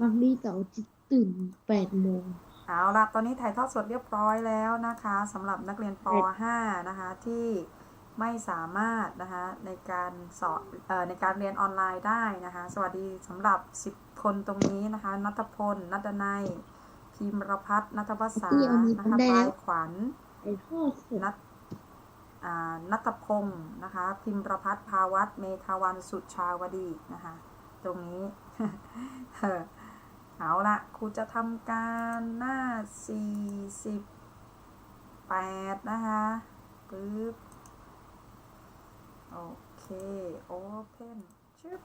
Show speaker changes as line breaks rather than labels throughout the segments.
บางทีเสาร์อาทิตย์ตื่นแปดโมง
เอาละตอนนี้ถ่ายทอดสดเรียบร้อยแล้วนะคะสำหรับนักเรียนป
เอ็ด
.5 นะคะที่ไม่สามารถนะคะในการสอนเอ่อในการเรียนออนไลน์ได้นะคะ สวัสดีสำหรับ 10 คนตรงนี้นะคะนัทพลนัดนัยพิมรพัฒน์นัทภาษานะคะปลายขวัญ
ไอ้ทอดสด
นัทอ่านัทพงศ์นะคะ พิมประพัฒน์ภาวัตเมธาวันสุชาวดีนะคะ ตรงนี้ เออเอาละครูจะทำการหน้า 48 นะคะปึ๊บ โอเค โอเพนชึบ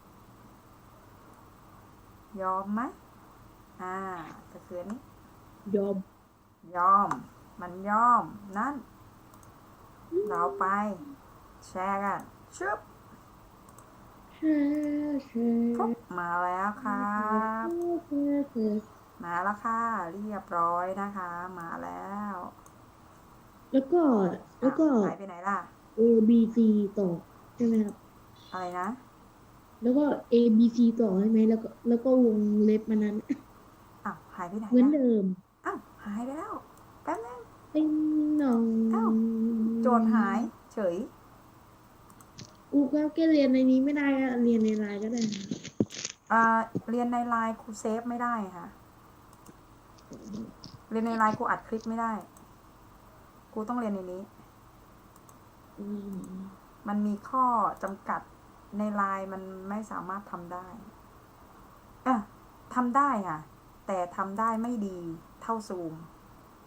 ยอมไหมอ่าก็คืออันนี้
ยอม
ยอม มันยอม นั่น เราไป แชร์กันชึบ
แช่แช่
ปุ๊บมาแล้วครับ
แช่แช่
มาแล้วค่ะ เรียบร้อยนะคะ มาแล้ว
แล้วก็แล้วก็
หายไปไหนล่ะ
A B C ต่อใช่ไหมครับ
อะไรนะ
แล้วก็ A B C ต่อใช่ไหมแล้วก็แล้วก็วงเล็บมันนั้น
อ้าวหายไปไหน
เหมือน
ล่ะ
เดิม
อ้าวหายไปแล้วแป๊บนึง
เป็นน้อง
อ้าวโจทย์หายเฉย
กูก็แค่เรียนในนี้ไม่ได้ก็เรียนในไลน์ก็ได้
อ่าเรียนในไลน์ครูเซฟไม่ได้ค่ะ เรียนในไลน์ครูอัดคลิปไม่ได้ ครูต้องเรียนในนี้
อืม
มันมีข้อจำกัดในไลน์มันไม่สามารถทำได้เอะทำได้ค่ะ แต่ทำได้ไม่ดีเท่าซูม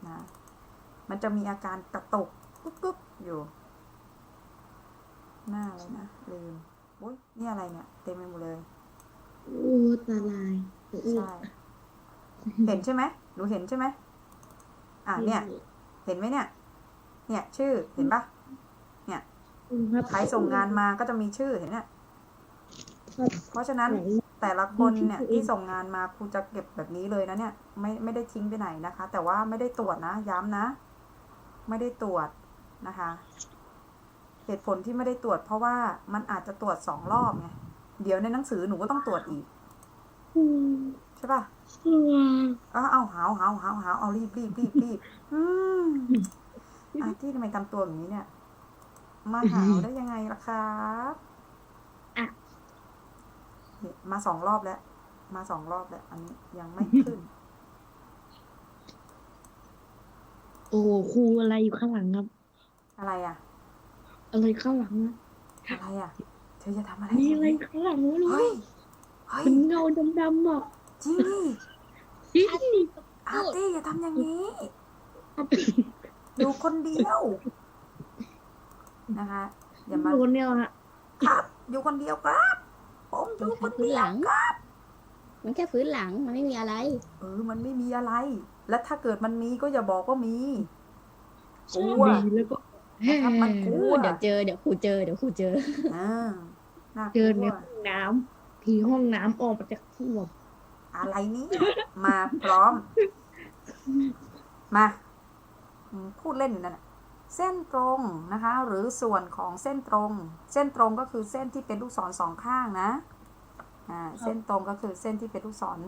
นะ มันจะมีอาการกระตกกุ๊กกุ๊กอยู่ หน้าอะไรนะลืมอุ้ยนี่อะไรเนี่ย เต็มไปหมดเลย
โอ้ตาลายโอ้
ใช่เห็นใช่ไหมหนูเห็นใช่ไหมอะเนี่ย เห็นไหมเนี่ย เนี่ย ชื่อเห็นปะ
ครับ
ใครส่งงานมาก็จะมีชื่อเห็นเนี่ย
ครับ
เพราะฉะนั้น
ไหน
แต่ละคนเนี่ย
มีชื่อตัวเอง
ที่ส่งงานมาครูจะเก็บแบบนี้เลยนะเนี่ย ไม่ไม่ได้ทิ้งไปไหนนะคะ แต่ว่าไม่ได้ตรวจนะ ย้ำนะ ไม่ได้ตรวจนะคะ เหตุผลที่ไม่ได้ตรวจเพราะว่ามันอาจจะตรวจสองรอบไง เดี๋ยวในหนังสือหนูก็ต้องตรวจอีก
อืม
ใช่ปะ
อืม
เอาเอาหาวหาวหาวหาวเอารีบรีบรีบรีบอืมอาที่ทำไมทำตัวอย่างนี้เนี่ย มาหาวได้ยังไงล่ะครับ
อะ
เนี่ยมาสองรอบแล้ว มาสองรอบแล้ว อันนี้ยังไม่ขึ้น
โอ้ครูอะไรอยู่ข้างหลังครับ
อะไรอะ
อะไรข้างหลังอะ
อะไรอะ เธอจะทำอะไร
มีอะไรข้างหลังไม่รู้
เฮ้ย เฮ้ย
เป็นเงาดำๆอะ
จริงดิ
จริง
อาร์ตี้อย่าทำอย่างนี้ อยู่คนเดียว นะคะ อย่ามา
โดนเนี่ยฮะ
ครับ อยู่คนเดียวครับ ผมอยู่คน
พื้น
เดี
ห
ยว
ลังมันแค่พื้นหลัง มันไม่มีอะไร
เออ มันไม่มีอะไร แล้วถ้าเกิดมันมีก็อย่าบอกว่ามีกลัว
ดีแล้วก็
นะครับมันกลัว
เดี๋ยวเจอเดี๋ยวครูเจอเดี๋ยวครูเจอ
อ่าน่าก
เจ
ลั
อใน
ว
ห้องน้ำผีห้องน้ำออกมาจากส้วม
อะไรนี้ มาพร้อม มาอืมพูดเล่นอยู่นั่นน่ะเส้นตรงนะคะ หรือส่วนของเส้นตรง เส้นตรงก็คือเส้นที่เป็นลูกศรสองข้างนะอ่าเส้นตรงก็คือเส้นที่เป็นลูกศร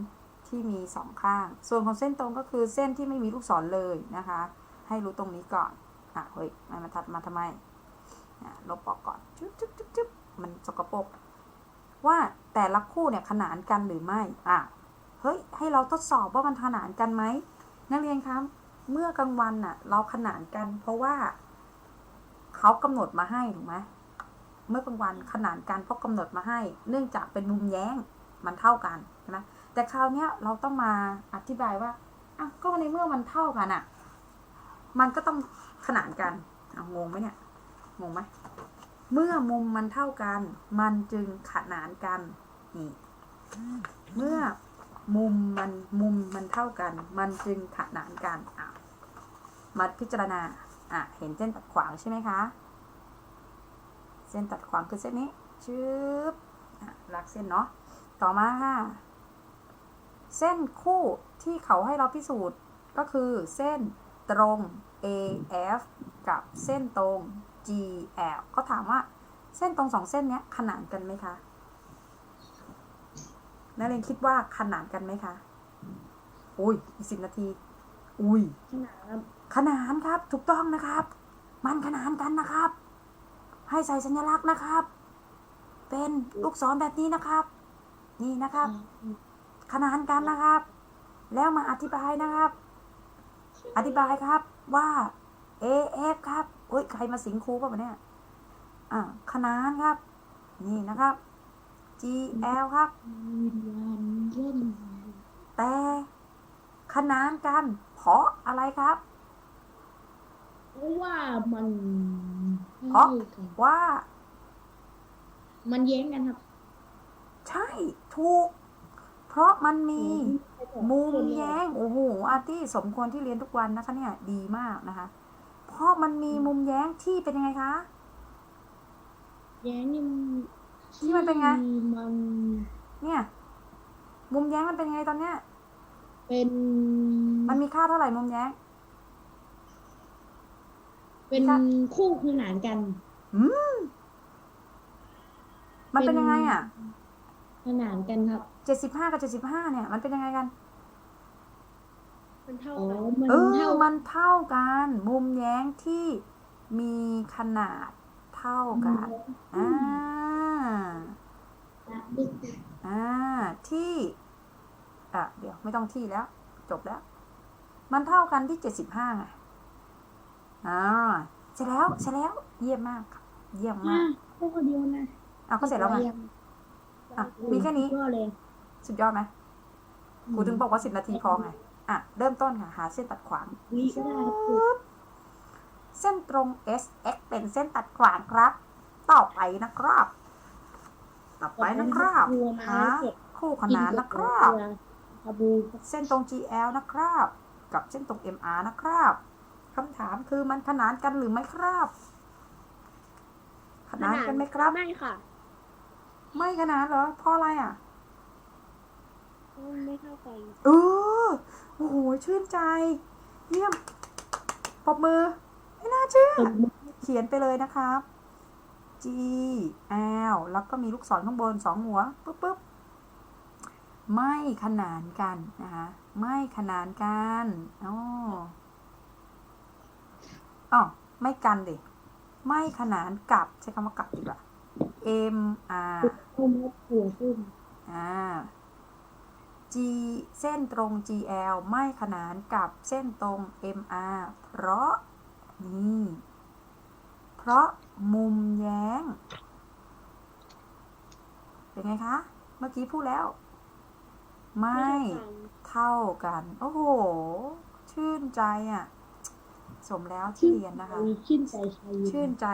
ที่มีสองข้าง ส่วนของเส้นตรงก็คือเส้นที่ไม่มีลูกศรเลยนะคะ ให้รู้ตรงนี้ก่อน อะเฮ้ยมันมาทัดมาทำไมอะลบออกก่อนจุ๊บจุ๊บจุ๊บจุ๊บมันสกปรกว่าแต่ละคู่เนี่ยขนานกันหรือไม่อะเฮ้ย ให้เราทดสอบว่ามันขนานกันไหมนักเรียนครับเมื่อกลางวันน่ะ เราขนานกัน เพราะว่าเขากำหนดมาให้ถูกไหมเมื่อกลางวันขนานกันเพราะกำหนดมาให้ เนื่องจากเป็นมุมแย้งมันเท่ากันใช่ไหมแต่คราวเนี้ยเราต้องมาอธิบายว่าอะก็ในเมื่อมันเท่ากันอะ มันก็ต้อง ขนานกันอะงงไหมเนี่ย งงไหมเมื่อมุมมันเท่ากัน มันจึงขนานกันนี่เมื่อมุมมันมุมมันเท่ากัน มันจึงขนานกันอะมาพิจารณาอะเห็นเส้นตัดขวางใช่ไหมคะ เส้นตัดขวางคือเส้นนี้ชืบอะลักเส้นเนาะต่อมาค่ะ เส้นคู่ที่เขาให้เราพิสูจน์ก็คือเส้นตรง AF กับเส้นตรง GL เขาถามว่าเส้นตรงสองเส้นเนี้ยขนานกันไหมคะ นักเรียนคิดว่าขนานกันไหมคะ อุ้ย อีกสิบนาที อุ้ย
ขนาดครับ
ขนานครับ ถูกต้องนะครับ มันขนานกันนะครับ ให้ใส่สัญลักษณ์นะครับ เป็นลูกศรแบบนี้นะครับ นี่นะครับ ขนานกันนะครับ แล้วมาอธิบายนะครับ อธิบายครับว่า AF ครับโอ้ยใครมาสิงครูป่ะวะเนี่ยอ่าขนานครับ นี่นะครับ GL ครับ
วิญญาณเล่น
แต่ขนานกัน เพราะอะไรครับ
เพราะว่ามัน
เพราะ
ใช่กัน
ว่า
มันแย้งกันครับ
ใช่ ถูก เพราะมันมีมุมแย้งโอ้โหอาร์ตี้สมควรที่เรียนทุกวันนะคะเนี่ยดีมากนะคะ เพราะมันมีมุมแย้งที่เป็นยังไงคะ
แย้งนี่
ที่มันเป็นไง
มัน
เนี่ย มุมแย้งมันเป็นยังไงตอนเนี้ย
เป็น
มันมีค่าเท่าไหร่มุมแย้ง
เป็น
ค่ะ
คู่ขนานกัน
อืมมันเป็นยังไงอะ
ขนานกันครับ
เจ็ดสิบห้ากับเจ็ดสิบห้าเนี่ย มันเป็นยังไงกัน
มันเท่ากันมัน
เออ
เท่า
มันเท่ากัน มุมแย้งที่มีขนาดเท่ากัน อ่า อ่า ที่อะเดี๋ยวไม่ต้องที่แล้ว จบแล้ว มันเท่ากันที่เจ็ดสิบห้าไงอ่าเสร็จแล้วเสร็จแล้ว เยี่ยมมากครับเยี่ยม
อะ
มาก
แค่คนเดียวนะ
อะก็เสร็จแล้วไง อะมีแค่นี้
ก็เลย
สุดยอดไหมครูถึงบอกว่าสิบนาทีพอไง อะ เริ่มต้นค่ะ หาเส้นตัดขวาง
วิก็ได้ครับครู
เส้นตรง SX เป็นเส้นตัดขวางครับ ต่อไปนะครับ ต่อไปนะครับ
ครัวมา
หา
เสร็จ
คู่ขนานนะครับ
คาบู
เส้นตรง GL นะครับ กับเส้นตรง MR นะครับคำถามคือมันขนานกันหรือไม่ครับ ขนานกันไหมครับ
ไม่ค่ะ
ไม่ขนานเหรอเพราะอะไรอะ
ไม่เท่ากัน
เออโอ้โหชื่นใจ เยี่ยมปรบมือ ไม่น่าเชื่อ เขียนไปเลยนะครับ G L แล้วก็มีลูกศรข้างบนสองหัวปุ๊บปุ๊บไม่ขนานกันนะคะไม่ขนานกันอ๋ออ๋อไม่กันดิไม่ขนานกับใช้คำว่ากับดีกว่า M R
พุ่มและหัวพุ่ม
อ่า G เส้นตรง GL ไม่ขนานกับเส้นตรง MR เพราะนี่ เพราะมุมแย้ง เป็นไงคะ เมื่อกี้พูดแล้ว ไม่เท่ากัน โอ้โห ชื่นใจอะ สมแล้วที่เรียนนะคะ
ชื่นใจชัย
ชื่นใจ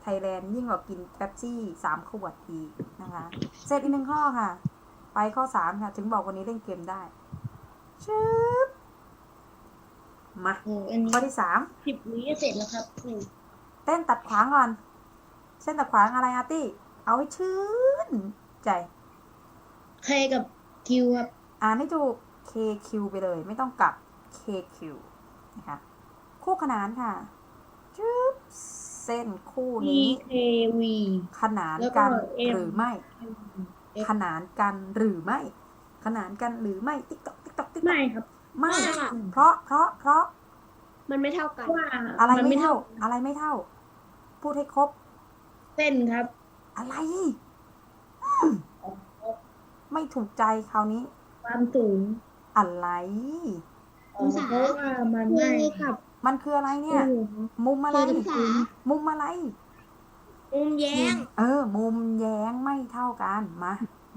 ไทยแลนด์ยิ่งกว่ากินเป๊ปซี่สามขวดอีกนะคะ เสร็จอีกหนึ่งข้อค่ะ ไปข้อสามค่ะ ถึงบอกวันนี้เล่นเกมได้ชึบมา
โอ้อันนี้
ข้อที่สาม
สิบวิเสร็จแล้วครับครู
เต้นตัดขวางก่อน เส้นตัดขวางอะไรอาร์ตี้ เอาให้ชื่น ใจ
เคกับคิวครับ
อ่านให้ถูก KQ ไปเลย ไม่ต้องกลับ KQ นะคะคู่ขนานค่ะชึบเส้นคู่
E
นี้
K V
ขนานกัน
แล้วก็ M
หรือไม่ ขนานกันหรือไม่ ขนานกันหรือไม่ติ๊กตอกติ๊กตอกติ๊กตอก
ไม่ครับ
ไม่
ไม่ค่ะ
เพราะเพราะเพราะ
มันไม่เท่ากัน
ว่า
อะไร
มัน
ไม่เท่า อะไรไม่เท่า พูดให้ครบ
เส้นครับ
อะไรอืมไม่ถูกใจคราวนี้
ความสูง
อะไร
องศา
เพราะว่ามันไม่
กับ
มันคืออะไรเนี่ย มุมอะไร
องศา
มุมอะไร
มุมแย้ง
เออ มุมแย้งไม่เท่ากัน มา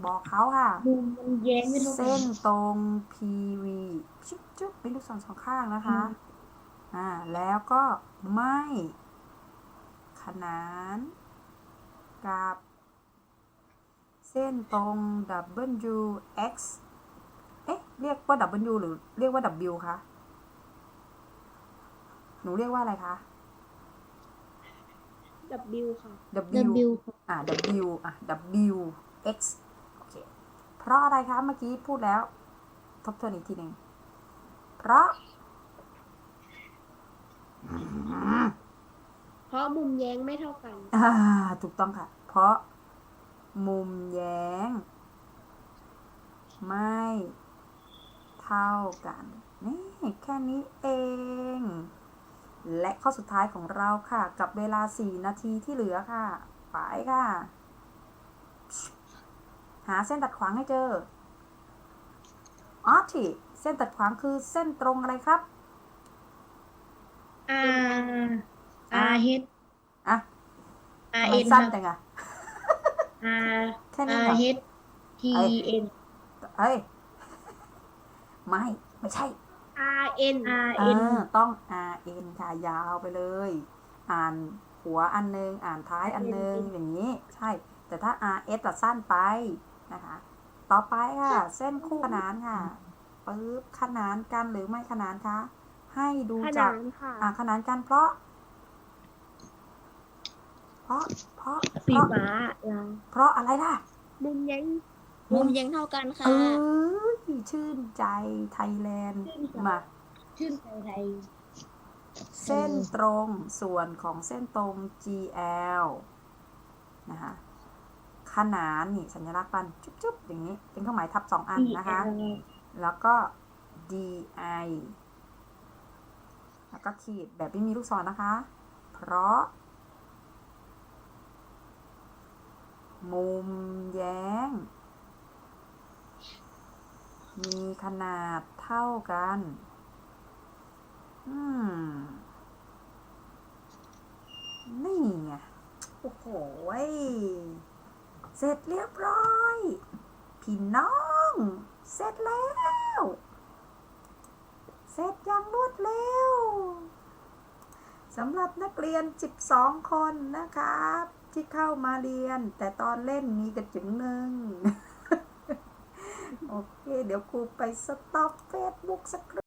บอกเขาค่ะ
มุมมันแย้งไม่เท่ากั
เส้นตรง PV ชุบชุบเป็นลูกศรสองข้างนะคะ อ่า แล้วก็ไม่ ขนาน กับ เส้นตรง WX เอ๊ะ เรียกว่า W หรือเรียกว่า W คะ หนูเรียกว่าอะไรคะ
W ค่ะ
W อ่า W อะ W X โอเค เพราะอะไรคะเมื่อกี้พูดแล้ว ทบทวนอีกทีหนึ่งเพราะ
เพราะมุมแย้งไม่เท่ากัน
อ่าถูกต้องค่ะ เพราะมุมแย้ง ไม่เท่ากัน นี่ แค่นี้เอง และข้อสุดท้ายของเราค่ะ กับเวลา 4 นาทีที่เหลือค่ะ ไปค่ะ หาเส้นตัดขวางให้เจอออทีเส้นตัดขวางคือเส้นตรงอะไรครับ
อาร์เฮด
อะ
อาร์
ทำไม
เอ็นค
สั้
รั
น
บ
จังอะ
อาร์
แค่นี้
อา
เหรอ
ร์เฮดทีเอ็น
เอ้ย ไม่ ไม่ใช่
R N
อาร์
เอ
เอ็น
อต้อง R N ค่ะยาวไปเลย อ่านหัวอันนึง อ่านท้ายอันนึง อย่างนี้ ใช่ แต่ถ้า R S ตัดสั้นไปนะคะ ต่อไปค่ะ เส้นคู่ขนานค่ะปึ๊บขนานกันหรือไม่ขนานคะ ให้ดู
ข
จานา
ก นค่ะ
อ่าขนานกันเพราะ เพราะ เพราะ
สี
เพราะ
ฟ้าลา
เพราะอะไรล่ะ
มุมแย้งมุมแย้งเท่ากันค่ะ
เออ ชื่นใจไทยแลนด์มา
ชื่นใจไทย
เส้นตรงส่วนของเส้นตรง GL นะคะขนานนี่สัญลักษณ์ปันจุ๊บๆ อย่างนี้ เป็นเครื่องหมายทับสองอันนะคะ แล้วก็ DI แล้วก็ขีดแบบไม่มีลูกศรนะคะ เพราะ มุมแย้ง มีขนาดเท่ากัน อืม นี่ไง โอ้โห เสร็จเรียบร้อย พี่น้อง เสร็จแล้ว เสร็จอย่างรวดเร็วสำหรับนักเรียน 12 คนนะครับ ที่เข้ามาเรียน แต่ตอนเล่นมีกระจึงหนึ่ง โอเค เดี๋ยวครูไปสต็อปเฟซบุ๊กสักครู่